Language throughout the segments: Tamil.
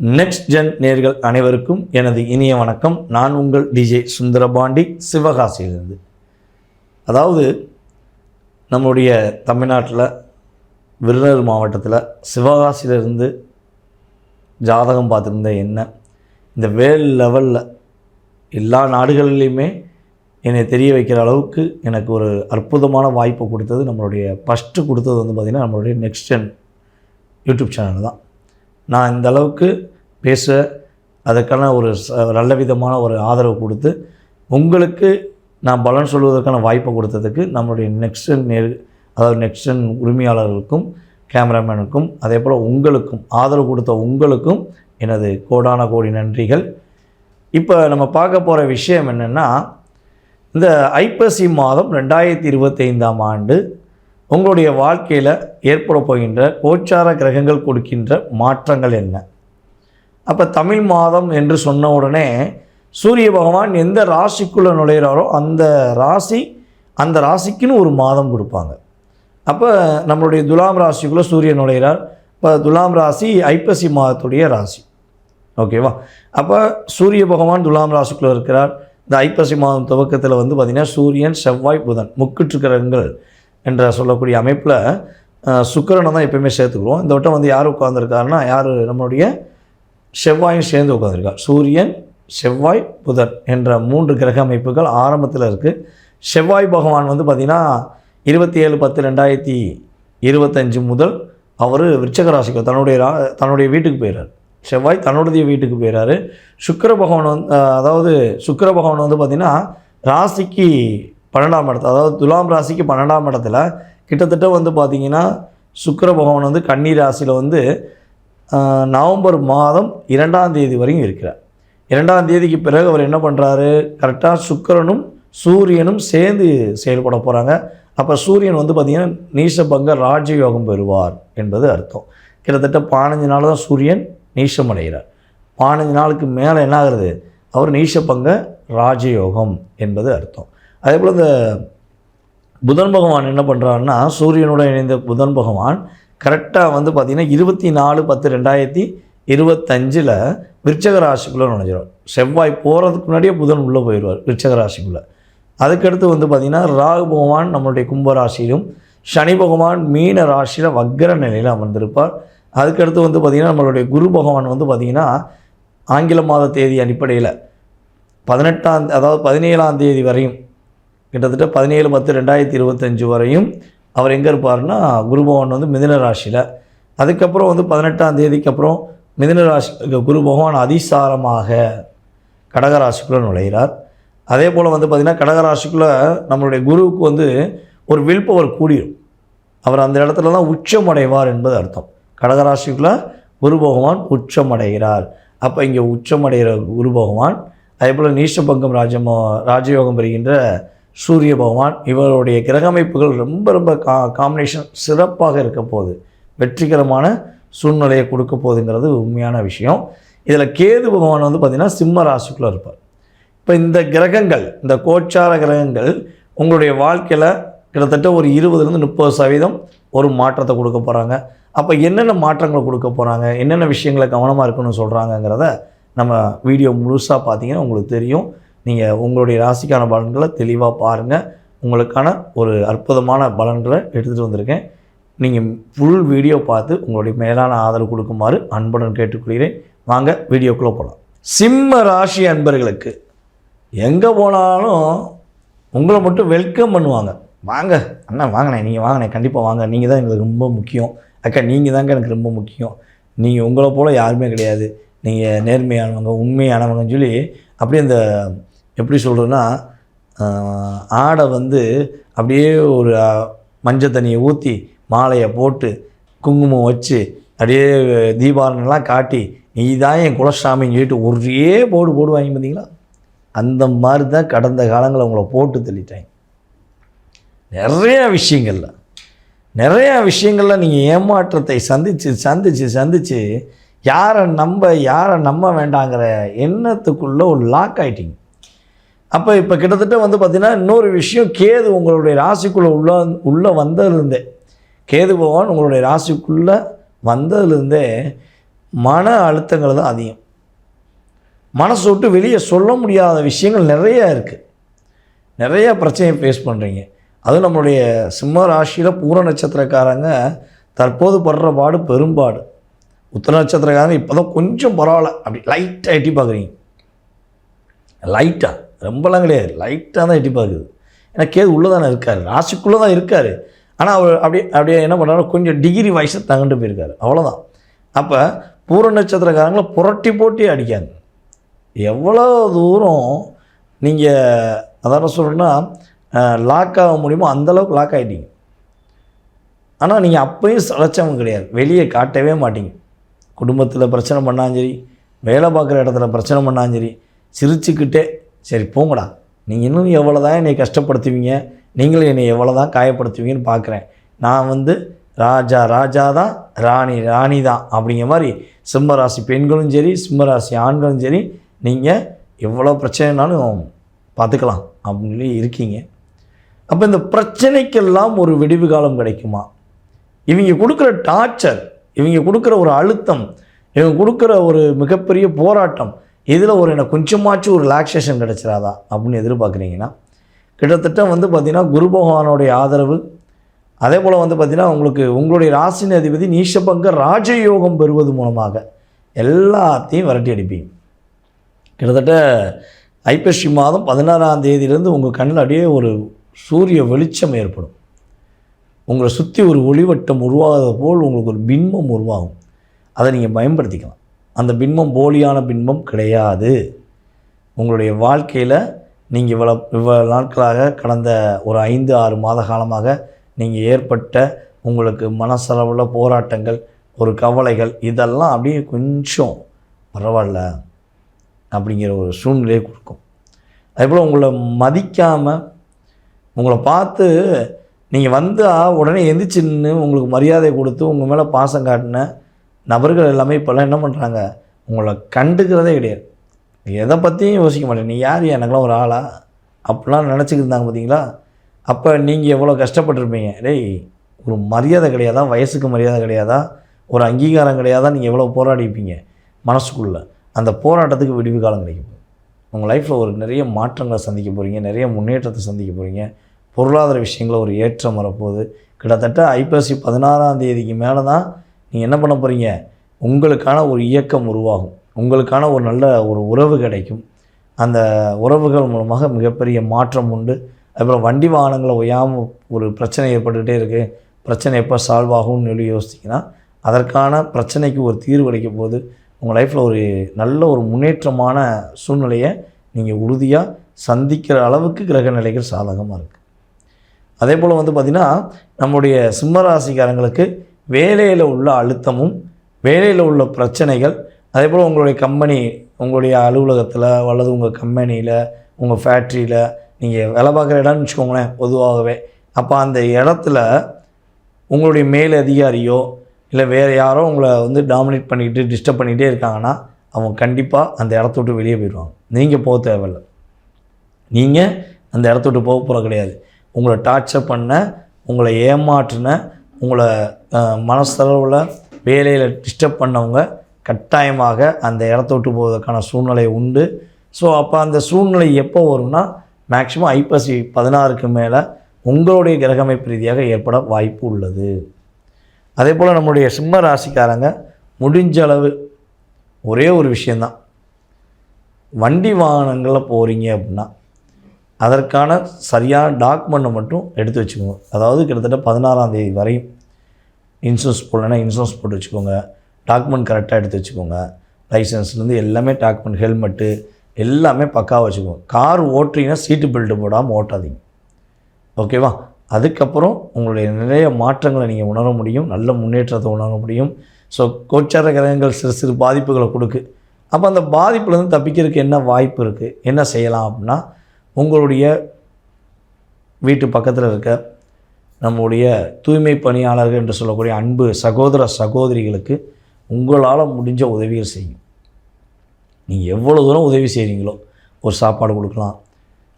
நெக்ஸ்ட் ஜென் நேர்கள் அனைவருக்கும் எனது இனிய வணக்கம். நான் உங்கள் டிஜே சுந்தரபாண்டி சிவகாசியிலிருந்து. அதாவது நம்முடைய தமிழ்நாட்டில் விருதுநகர் மாவட்டத்தில் சிவகாசியிலிருந்து ஜாதகம் பார்த்துருந்த என்ன? இந்த வேல் லெவலில் எல்லா நாடுகளிலையுமே என்னை தெரிய வைக்கிற அளவுக்கு எனக்கு ஒரு அற்புதமான வாய்ப்பு கொடுத்தது நம்மளுடைய ஃபஸ்ட்டு கொடுத்தது வந்து பார்த்திங்கன்னா நம்மளுடைய நெக்ஸ்ட் ஜென் யூடியூப் சேனல் தான். நான் இந்த அளவுக்கு பேச அதுக்கான ஒரு நல்ல விதமான ஒரு ஆதரவு கொடுத்து உங்களுக்கு நான் பலன் சொல்வதற்கான வாய்ப்பை கொடுத்ததுக்கு நம்மளுடைய நெக்ஸ்டன் நேர் அதாவது நெக்ஸ்டன் உரிமையாளர்களுக்கும் கேமராமேனுக்கும் அதே போல் உங்களுக்கும் ஆதரவு கொடுத்த உங்களுக்கும் எனது கோடான கோடி நன்றிகள். இப்போ நம்ம பார்க்க போகிற விஷயம் என்னென்னா இந்த ஐப்பசி மாதம் ரெண்டாயிரத்தி இருபத்தைந்தாம் ஆண்டு உங்களுடைய வாழ்க்கையில் ஏற்பட போகின்ற கோச்சார கிரகங்கள் கொடுக்கின்ற மாற்றங்கள் என்ன? அப்போ தமிழ் மாதம் என்று சொன்ன உடனே சூரிய பகவான் எந்த ராசிக்குள்ளே நுழையிறாரோ அந்த ராசி அந்த ராசிக்குன்னு ஒரு மாதம் கொடுப்பாங்க. அப்போ நம்மளுடைய துலாம் ராசிக்குள்ளே சூரியன் நுழையிறார். இப்போ துலாம் ராசி ஐப்பசி மாதத்துடைய ராசி. ஓகேவா? அப்போ சூரிய பகவான் துலாம் ராசிக்குள்ளே இருக்கிறார். இந்த ஐப்பசி மாதம் துவக்கத்தில் வந்து பார்த்திங்கன்னா சூரியன் செவ்வாய் புதன் முக்கிட்டுருக்கிறங்கள் என்ற சொல்லக்கூடிய அமைப்பில் சுக்கிரனை தான் எப்பயுமே சேர்த்துக்குவோம். இந்த வட்டம் வந்து யார் உட்காந்துருக்காருன்னா யார்? நம்மளுடைய செவ்வாயும் சேர்ந்து உட்காந்துருக்கார் சூரியன் செவ்வாய் புதன் என்ற மூன்று கிரக அமைப்புகள் ஆரம்பத்தில் இருக்குது செவ்வாய் பகவான் வந்து பார்த்திங்கன்னா இருபத்தி ஏழு பத்து ரெண்டாயிரத்தி இருபத்தஞ்சு முதல் அவர் விருச்சக ராசிக்கு தன்னுடைய ரா தன்னுடைய வீட்டுக்கு போயிடுறார் செவ்வாய் தன்னுடைய வீட்டுக்கு போயிடுறாரு சுக்கர பகவான் வந்து அதாவது சுக்கர பகவான் வந்து பார்த்திங்கன்னா ராசிக்கு பன்னெண்டாம் இடத்துல அதாவது துலாம் ராசிக்கு பன்னெண்டாம் இடத்துல கிட்டத்தட்ட வந்து பார்த்திங்கன்னா சுக்கர பகவான் வந்து கன்னி ராசியில் வந்து நவம்பர் மாதம் இரண்டாம் தேதி வரையும் இருக்கிறார். இரண்டாம் தேதிக்கு பிறகு அவர் என்ன பண்ணுறாரு கரெக்டாக சுக்கிரனும் சூரியனும் சேர்ந்து செயல்பட போகிறாங்க அப்போ சூரியன் வந்து பார்த்திங்கன்னா நீசபங்க ராஜயோகம் பெறுவார் என்பது அர்த்தம். கிட்டத்தட்ட பதினஞ்சு நாள் தான் சூரியன் நீசம் அடைகிறார் பதினஞ்சு நாளுக்கு மேலே என்ன ஆகுறது? அவர் நீசபங்க ராஜயோகம் என்பது அர்த்தம். அதே போல் இந்த புதன் பகவான் என்ன பண்ணுறாருன்னா சூரியனுடன் இணைந்த புதன் பகவான் கரெக்டாக வந்து பார்த்திங்கன்னா இருபத்தி நாலு பத்து ரெண்டாயிரத்தி இருபத்தஞ்சில் விருச்சக ராசிக்குள்ளே நுழைஞ்சிடும் செவ்வாய் போகிறதுக்கு முன்னாடியே புதன் உள்ளே போயிடுவார் விருச்சக ராசிக்குள்ளே. அதுக்கடுத்து வந்து பார்த்திங்கன்னா ராகு பகவான் நம்மளுடைய கும்ப ராசியிலும் சனி பகவான் மீன ராசியில் வக்கர நிலையில் அமர்ந்திருப்பார். அதுக்கடுத்து வந்து பார்த்திங்கன்னா நம்மளுடைய குரு பகவான் வந்து பார்த்திங்கன்னா ஆங்கில மாத தேதி அடிப்படையில் பதினெட்டாம் அதாவது பதினேழாம் தேதி வரையும் கிட்டத்தட்ட பதினேழு பத்து ரெண்டாயிரத்தி இருபத்தஞ்சு வரையும் அவர் எங்கே இருப்பார்னா குருபவன் வந்து மிதுன ராசியில். அதுக்கப்புறம் வந்து பதினெட்டாம் தேதிக்கு அப்புறம் மிதுன ராசி குரு பகவான் அதிசாரமாக கடகராசிக்குள்ளே நுழைகிறார் அதே போல் வந்து பார்த்திங்கன்னா கடகராசிக்குள்ளே நம்மளுடைய குருவுக்கு வந்து ஒரு வில் பவர் கூடிரும். அவர் அந்த இடத்துல தான் உச்சமடைவார் என்பது அர்த்தம். கடகராசிக்குள்ளே குரு பகவான் உச்சமடைகிறார் அப்போ இங்கே உச்சமடைகிற குரு பகவான் அதே போல் நீஷபங்கம் ராஜமோ ராஜயோகம் பெறுகின்ற சூரிய பகவான் இவருடைய கிரக அமைப்புகள் ரொம்ப ரொம்ப கா காம்பினேஷன் சிறப்பாக இருக்க போகுது. வெற்றிகரமான சூழ்நிலையை கொடுக்க போகுதுங்கிறது உண்மையான விஷயம். இதில் கேது பகவான் வந்து பார்த்திங்கன்னா சிம்ம ராசிக்குள்ளே இருப்பார். இப்போ இந்த கிரகங்கள் இந்த கோச்சார கிரகங்கள் உங்களுடைய வாழ்க்கையில் கிட்டத்தட்ட ஒரு இருபதுலேருந்து முப்பது சதவீதம் ஒரு மாற்றத்தை கொடுக்க போகிறாங்க அப்போ என்னென்ன மாற்றங்களை கொடுக்க போகிறாங்க என்னென்ன விஷயங்களை கவனமாக இருக்கணும்னு சொல்கிறாங்கங்கிறத நம்ம வீடியோ முழுசாக பார்த்தீங்கன்னா உங்களுக்கு தெரியும். நீங்கள் உங்களுடைய ராசிக்கான பலன்களை தெளிவாக பாருங்கள் உங்களுக்கான ஒரு அற்புதமான பலன்களை எடுத்துகிட்டு வந்திருக்கேன். நீங்கள் ஃபுல் வீடியோ பார்த்து உங்களுடைய மேலான ஆதரவு கொடுக்குமாறு அன்புடன் கேட்டுக்கொள்கிறேன். வாங்க வீடியோக்குள்ளே போகலாம் சிம்ம ராசி அன்பர்களுக்கு எங்கே போனாலும் உங்களை மட்டும் வெல்கம் பண்ணுவாங்க. வாங்க அண்ணா வாங்கண்ணே நீங்கள் வாங்கண்ணே கண்டிப்பாக வாங்க. நீங்கள் தான் எங்களுக்கு ரொம்ப முக்கியம். அக்கா நீங்கள் தாங்க எனக்கு ரொம்ப முக்கியம். நீங்கள் உங்களை போல் யாருமே கிடையாது. நீங்கள் நேர்மையானவங்க உண்மையானவங்கன்னு சொல்லி அப்படியே அந்த எப்படி சொல்கிறதுன்னா ஆடை வந்து அப்படியே ஒரு மஞ்சள் தண்ணியை ஊற்றி மாலையை போட்டு குங்குமம் வச்சு அப்படியே தீபாவளிலாம் காட்டி நீ தான் என் குலசாமின்னு சொல்லிட்டு ஒரே போடு போடுவாங்க பார்த்தீங்களா அந்த மாதிரி தான் கடந்த காலங்களில் உங்களை போட்டு தள்ளிட்டாங்க. நிறையா விஷயங்களில் நிறையா விஷயங்களில் நீங்கள் ஏமாற்றத்தை சந்தித்து சந்தித்து சந்தித்து யாரை நம்ப யாரை நம்ப வேண்டாங்கிற எண்ணத்துக்குள்ளே ஒரு லாக் ஆயிட்டீங்க. அப்போ இப்போ கிட்டத்தட்ட வந்து பார்த்திங்கன்னா இன்னொரு விஷயம் கேது உங்களுடைய ராசிக்குள்ளே உள்ள உள்ளே வந்ததுலேருந்தே கேது பகவான் உங்களுடைய ராசிக்குள்ளே வந்ததுலேருந்தே மன அழுத்தங்கள் தான் அதிகம். மனசு விட்டு வெளியே சொல்ல முடியாத விஷயங்கள் நிறையா இருக்குது நிறையா பிரச்சனையை ஃபேஸ் பண்ணுறீங்க அதுவும் நம்மளுடைய சிம்ம ராசியில் பூர நட்சத்திரக்காரங்க தற்போது படுற பாடு பெரும்பாடு. உத்தர நட்சத்திரக்காரங்க இப்போ தான் கொஞ்சம் பரவாயில்ல. அப்படி லைட்டாக எட்டி பார்க்குறீங்க. லைட்டாக ரொம்பலாம் கிடையாது. லைட்டாக தான் எட்டி பார்க்குது. ஏன்னா கேது உள்ளே தானே இருக்கார். ராசிக்குள்ளே தான் இருக்கார். ஆனால் அவர் அப்படியே அப்படியே என்ன பண்ணுறாரு கொஞ்சம் டிகிரி வயசை தங்கிட்டு போயிருக்காரு. அவ்வளோதான் அப்போ பூர நட்சத்திரக்காரங்களை புரட்டி போட்டி அடிக்காங்க. எவ்வளோ தூரம் நீங்கள் அதாவது சொல்கிறேன்னா லாக் ஆக முடியுமோ அந்தளவுக்கு லாக் ஆகிட்டீங்க ஆனால் நீங்கள் அப்பயும் சளைச்சவங்க கிடையாது. வெளியே காட்டவே மாட்டீங்க. குடும்பத்தில் பிரச்சனை பண்ணாலும் சரி வேலை பார்க்குற இடத்துல பிரச்சனை பண்ணாலும் சரி சிரிச்சுக்கிட்டே சரி போங்கடா. நீங்கள் இன்னும் எவ்வளோ தான் என்னை கஷ்டப்படுத்துவீங்க நீங்களும் என்னை எவ்வளோ தான் காயப்படுத்துவீங்கன்னு பார்க்குறேன் நான் வந்து ராஜா ராஜா தான் ராணி ராணி தான் அப்படிங்கிற மாதிரி சிம்மராசி பெண்களும் சரி சிம்மராசி ஆண்களும் சரி நீங்கள் எவ்வளோ பிரச்சனைனாலும் பார்த்துக்கலாம் அப்படின்னு சொல்லி இருக்கீங்க. அப்போ இந்த பிரச்சனைக்கெல்லாம் ஒரு விடிவு காலம் கிடைக்குமா? இவங்க கொடுக்குற டார்ச்சர் இவங்க கொடுக்குற ஒரு அழுத்தம் இவங்க கொடுக்குற ஒரு மிகப்பெரிய போராட்டம் இதில் ஒரு எனக்கு கொஞ்சமாச்சும் ஒரு ரிலாக்ஸேஷன் கிடச்சிடாதா அப்படின்னு எதிர்பார்க்குறீங்கன்னா கிட்டத்தட்ட வந்து பார்த்திங்கன்னா குரு பகவானுடைய ஆதரவு அதே போல் வந்து பார்த்திங்கன்னா உங்களுக்கு உங்களுடைய ராசின அதிபதி நீஷபங்க ராஜயோகம் பெறுவது மூலமாக எல்லாத்தையும் விரட்டி அடிப்பீங்க. கிட்டத்தட்ட ஐப்பசி மாதம் பதினாறாம் தேதியிலேருந்து உங்கள் கண்ணில் அப்படியே ஒரு சூரிய வெளிச்சம் ஏற்படும். உங்களை சுற்றி ஒரு ஒளிவட்டம் உருவாகிறது போல் உங்களுக்கு ஒரு பின்பம் உருவாகும். அதை நீங்கள் பயன்படுத்திக்கலாம். அந்த பின்பம் போலியான பின்பம் கிடையாது. உங்களுடைய வாழ்க்கையில் நீங்கள் இவ்வளோ இவ்வளோ நாட்களாக கடந்த ஒரு ஐந்து ஆறு மாத காலமாக நீங்கள் ஏற்பட்ட உங்களுக்கு மனசளவில் போராட்டங்கள் ஒரு கவலைகள் இதெல்லாம் அப்படியே கொஞ்சம் பரவாயில்ல அப்படிங்கிற ஒரு சூழ்நிலையை கொடுக்கும். அதேபோல் உங்களை மதிக்காமல் உங்களை பார்த்து நீங்கள் வந்தால் உடனே எந்திரிச்சின்னு உங்களுக்கு மரியாதை கொடுத்து உங்கள் மேலே பாசம் காட்டின நபர்கள் எல்லாமே இப்போல்லாம் என்ன பண்ணுறாங்க உங்களை கண்டுக்கிறதே கிடையாது. எதை பற்றியும் யோசிக்க மாட்டேன். நீ யார்? எனக்குலாம் ஒரு ஆளா? அப்படிலாம் நினச்சிக்கிட்டு இருந்தாங்க பார்த்தீங்களா? அப்போ நீங்கள் எவ்வளோ கஷ்டப்பட்டிருப்பீங்க? டேய் ஒரு மரியாதை கிடையாதா? வயசுக்கு மரியாதை கிடையாதா? ஒரு அங்கீகாரம் கிடையாதா? நீங்கள் எவ்வளோ போராடிப்பீங்க மனசுக்குள்ளே. அந்த போராட்டத்துக்கு விடிவு காலம் கிடைக்கும். உங்கள் லைஃப்பில் ஒரு நிறைய மாற்றங்களை சந்திக்க போகிறீங்க நிறைய முன்னேற்றத்தை சந்திக்க போகிறீங்க பொருளாதார விஷயங்களில் ஒரு ஏற்றம் வரப்போகுது. கிட்டத்தட்ட ஐப்பசி பதினாறாம் தேதிக்கு மேலே தான் நீங்கள் என்ன பண்ண போகிறீங்க உங்களுக்கான ஒரு இயக்கம் உருவாகும். உங்களுக்கான ஒரு நல்ல ஒரு உறவு கிடைக்கும். அந்த உறவுகள் மூலமாக மிகப்பெரிய மாற்றம் உண்டு. அதுபோல் வண்டி வாகனங்களை ஒய்யாமல் ஒரு பிரச்சனை ஏற்பட்டுக்கிட்டே இருக்குது பிரச்சனை எப்போ சால்வ் ஆகும்னு சொல்லி யோசிச்சிங்கன்னா அதற்கான பிரச்சனைக்கு ஒரு தீர்வு கிடைக்கும் போது உங்கள் லைஃப்பில் ஒரு நல்ல ஒரு முன்னேற்றமான சூழ்நிலையை நீங்கள் உறுதியாக சந்திக்கிற அளவுக்கு கிரக நிலைகள் சாதகமாக இருக்குது அதே போல் வந்து பார்த்திங்கன்னா நம்முடைய சிம்மராசிக்காரங்களுக்கு வேலையில் உள்ள அழுத்தமும் வேலையில் உள்ள பிரச்சனைகள் அதே போல் உங்களுடைய கம்பெனி உங்களுடைய அலுவலகத்தில் அல்லது உங்கள் கம்பெனியில் உங்கள் ஃபேக்ட்ரியில் நீங்கள் வேலை பார்க்குற இடம்னு வச்சுக்கோங்களேன் பொதுவாகவே. அப்போ அந்த இடத்துல உங்களுடைய மேல் அதிகாரியோ இல்லை வேறு யாரோ உங்களை வந்து டாமினேட் பண்ணிக்கிட்டு டிஸ்டர்ப் பண்ணிகிட்டே இருக்காங்கன்னா அவங்க கண்டிப்பாக அந்த இடத்த விட்டு வெளியே போயிடுவாங்க. நீங்கள் போக தேவையில்லை. நீங்கள் அந்த இடத்த விட்டு போக போகிற கிடையாது. உங்களை டார்ச்சர் பண்ண உங்களை ஏமாற்றின உங்களை மனசளவில் வேலையில் டிஸ்டர்ப் பண்ணவங்க கட்டாயமாக அந்த இடத்த விட்டு போவதற்கான சூழ்நிலை உண்டு. ஸோ அப்போ அந்த சூழ்நிலை எப்போ வரும்னா மேக்ஸிமம் ஐப்பசி பதினாறுக்கு மேலே உங்களுடைய கிரகமைப்பு ரீதியாக ஏற்பட வாய்ப்பு உள்ளது. அதே போல் நம்முடைய சிம்ம ராசிக்காரங்க முடிஞ்ச அளவு ஒரே ஒரு விஷயந்தான் வண்டி வாகனங்களில் போகிறீங்க அப்படின்னா அதற்கான சரியான டாக்குமெண்ட்டை மட்டும் எடுத்து வச்சுக்கோங்க. அதாவது கிட்டத்தட்ட பதினாறாம் தேதி வரையும் இன்சூரன்ஸ் போடலன்னா இன்சூரன்ஸ் போட்டு வச்சுக்கோங்க. டாக்குமெண்ட் கரெக்டாக எடுத்து வச்சுக்கோங்க. லைசன்ஸ்லேருந்து எல்லாமே டாக்குமெண்ட் ஹெல்மெட்டு எல்லாமே பக்காவாக வச்சுக்கோங்க. கார் ஓட்டுறீங்கன்னா சீட்டு பெல்ட்டு போடாமல் ஓட்டாதீங்க. ஓகேவா அதுக்கப்புறம் உங்களுடைய நிறைய மாற்றங்களை நீங்கள் உணர முடியும். நல்ல முன்னேற்றத்தை உணர முடியும். ஸோ கோச்சார கிரகங்கள் சிறு சிறு பாதிப்புகளை கொடுக்கு. அப்போ அந்த பாதிப்புலேருந்து தப்பிக்கிறதுக்கு என்ன வாய்ப்பு இருக்குது என்ன செய்யலாம் அப்படின்னா உங்களுடைய வீட்டு பக்கத்தில் இருக்க நம்முடைய தூய்மை பணியாளர்கள் என்று சொல்லக்கூடிய அன்பு சகோதர சகோதரிகளுக்கு உங்களால் முடிஞ்ச உதவிகள் செய்யும். நீங்கள் எவ்வளோ தூரம் உதவி செய்கிறீங்களோ ஒரு சாப்பாடு கொடுக்கலாம்.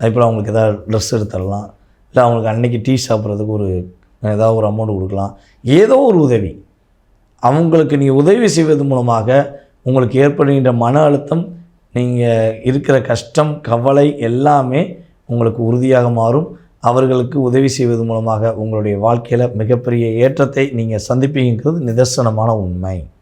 அதுபோல் அவங்களுக்கு ஏதாவது ட்ரெஸ் எடுத்து தரலாம். இல்லை அவங்களுக்கு அன்றைக்கி டீ சாப்பிட்றதுக்கு ஒரு ஏதாவது ஒரு அமௌண்ட் கொடுக்கலாம். ஏதோ ஒரு உதவி. அவங்களுக்கு நீ உதவி செய்வது மூலமாக உங்களுக்கு ஏற்படுகின்ற மன அழுத்தம் நீங்கள் இருக்கிற கஷ்டம் கவலை எல்லாமே உங்களுக்கு உறுதியாக மாறும். அவர்களுக்கு உதவி செய்வது மூலமாக உங்களுடைய வாழ்க்கையில் மிகப்பெரிய ஏற்றத்தை நீங்கள் சந்திப்பீங்கிறது நிதர்சனமான உண்மை.